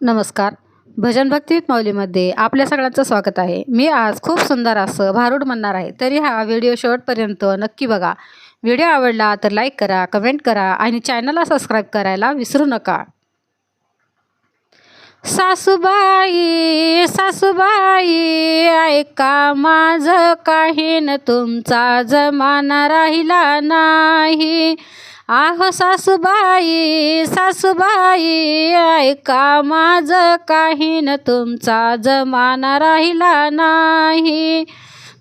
नमस्कार. भजन भक्तीत माऊलीमध्ये आपल्या सगळ्यांचं स्वागत आहे. मी आज खूप सुंदर असं भारूड म्हणणार आहे तरी हा व्हिडिओ शेवटपर्यंत नक्की बघा. व्हिडिओ आवडला तर लाईक करा कमेंट करा आणि चॅनलला सबस्क्राईब करायला विसरू नका. सासूबाई सासूबाई ऐका माझं काही न तुमचा जमाना राहिला नाही. आह सासूबाई सासूबाई ऐका माझं काही न तुमचा जमाना राहिला नाही.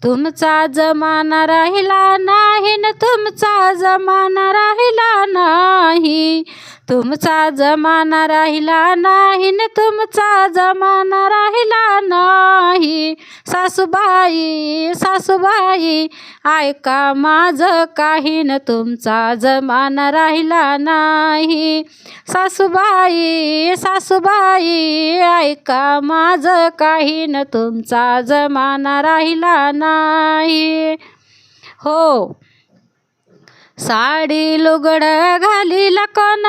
तुमचा जमाना राहिला नाही न तुमचा जमाना राहिला नाही. तुमचा जमाना राहिला नाही न तुमचा जमाना राहिला नाही. सासूबाई सासूबाई ऐका माझं काही न तुमचा जमाना राहिला नाही. सासूबाई सासूबाई ऐका माझं काही न तुमचा जमाना राहिला नाही. हो साडी लुगड घाली कोण?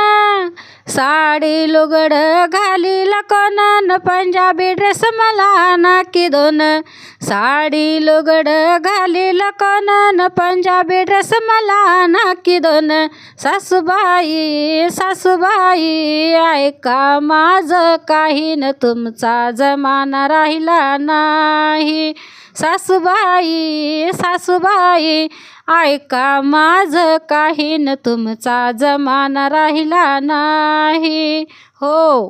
साडी लुगड घाली कोण? न पंजाबी ड्रेस मला नाकी दोन. साडी लुगड घाली कोण? न पंजाबी ड्रेस मला नाकी दोन. सासूबाई सासूबाई ऐका माझं काही न तुमचा जमाना राहिला नाही. सासूबाई सासूबाई ऐका माझं काही न तुमचा जमाना राहिला नाही. हो.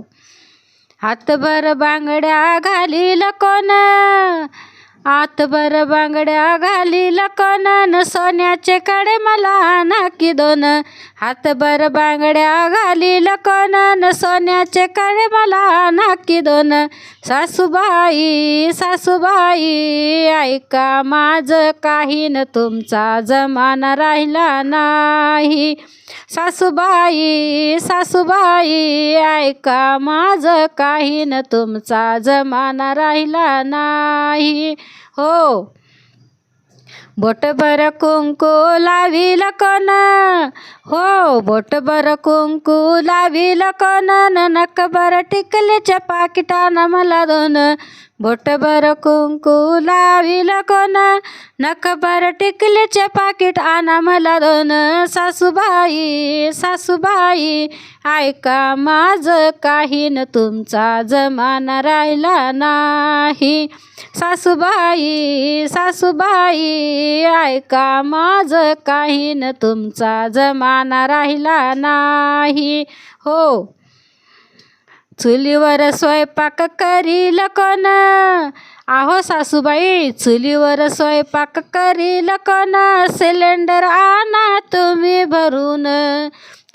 हातभर बांगड्या घालील कोण? आतभर बांगड्या घालील कोण न सोन्याचे कडे मला नाकी दोन. हातभर बांगड्या घालील कोण न सोन्याचे कडे मला नाकी दोन. सासूबाई सासूबाई ऐका माझं काही न तुमचा जमाना राहिला नाही. सासूबाई सासूबाई ऐका माझं काही न तुमचा जमाना राहिला नाही. हो. बोटभर कुंकू लावील कोण? हो बोटभर कुंकू लावील कोण? नकभर टिकलीच्या पाकिटानं मला दोन बोटभर कुंकू लावील कोण. नकभर टिकलीचे पाकिट आणा मला दोन. सासूबाई सासूबाई ऐका माझं काही न तुमचा जमाना राहिला नाही. सासूबाई सासूबाई ऐका माझं काही न तुमचा जमाना राहिला नाही. हो. चुलीवर स्वयंपाक करील कोण? आहो सासूबाई चुलीवर स्वयंपाक करील कोण? सिलेंडर आणा तुम्ही भरून.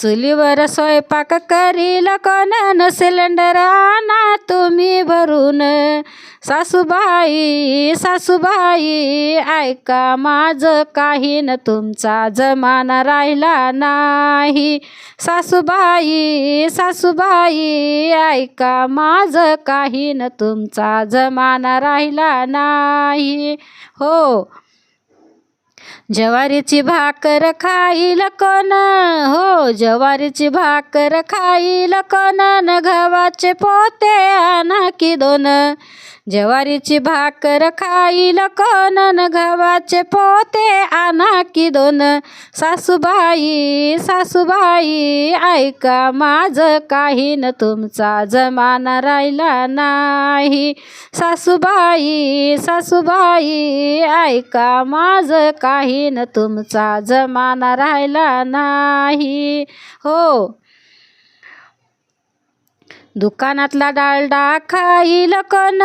चुलीवर स्वयंपाक करील कोण सिलेंडर आणा तुम्ही भरून. सासूबाई सासूबाई ऐका माझं काही न तुमचा जमाना राहिला नाही. सासूबाई सासूबाई ऐका माझं काही न तुमचा जमाना राहिला नाही. हो जवारीची भाकर खाईल कोण? हो जवारीची भाकर खाईल कोण? न गव्हाचे पोते आणा की दोन. जवारीची भाकर खाईल कोण? न गव्हाचे पोते आणा की दोन सासूबाई सासूबाई ऐका माझं काही न तुमचा जमाना राहिला नाही. सासूबाई सासूबाई ऐका माझं काही न तुमचा जमाना राहिला नाही. हो दुकानातला डालडा खाईल कोण.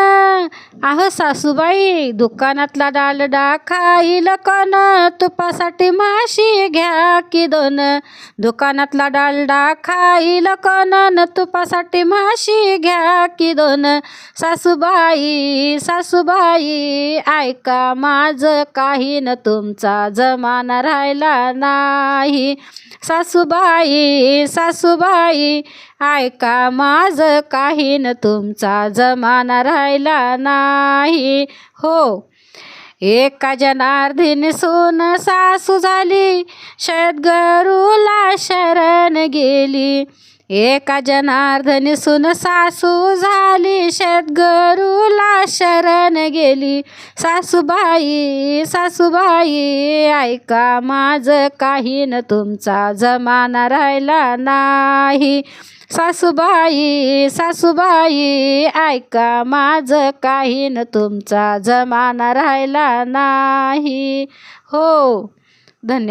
आह सासूबाई दुकानातला डालडा खाईल कन तुपासाठी माशी घ्या की दोन. दुकानातला डालडा खाईल कन न तुपासाठी माशी घ्या की दोन. सासूबाई सासूबाई ऐका माझं काही न तुमचा जमाना राहिला नाही. सासूबाई सासूबाई ऐका माझं काही न तुमचा जमाना राहिला नाही. हो एका जनार्दन सून सासू झाली शेतगरूला शरण गेली. एका जनार्दन सुन सासू झाली शेतगरूला शरण गेली. सासूबाई सासूबाई ऐका माझं काही न तुमचा जमाना राहिला नाही. सासूबाई सासूबाई ऐका माझं काही न तुमचा जमाना राहिला नाही. हो धन्यवाद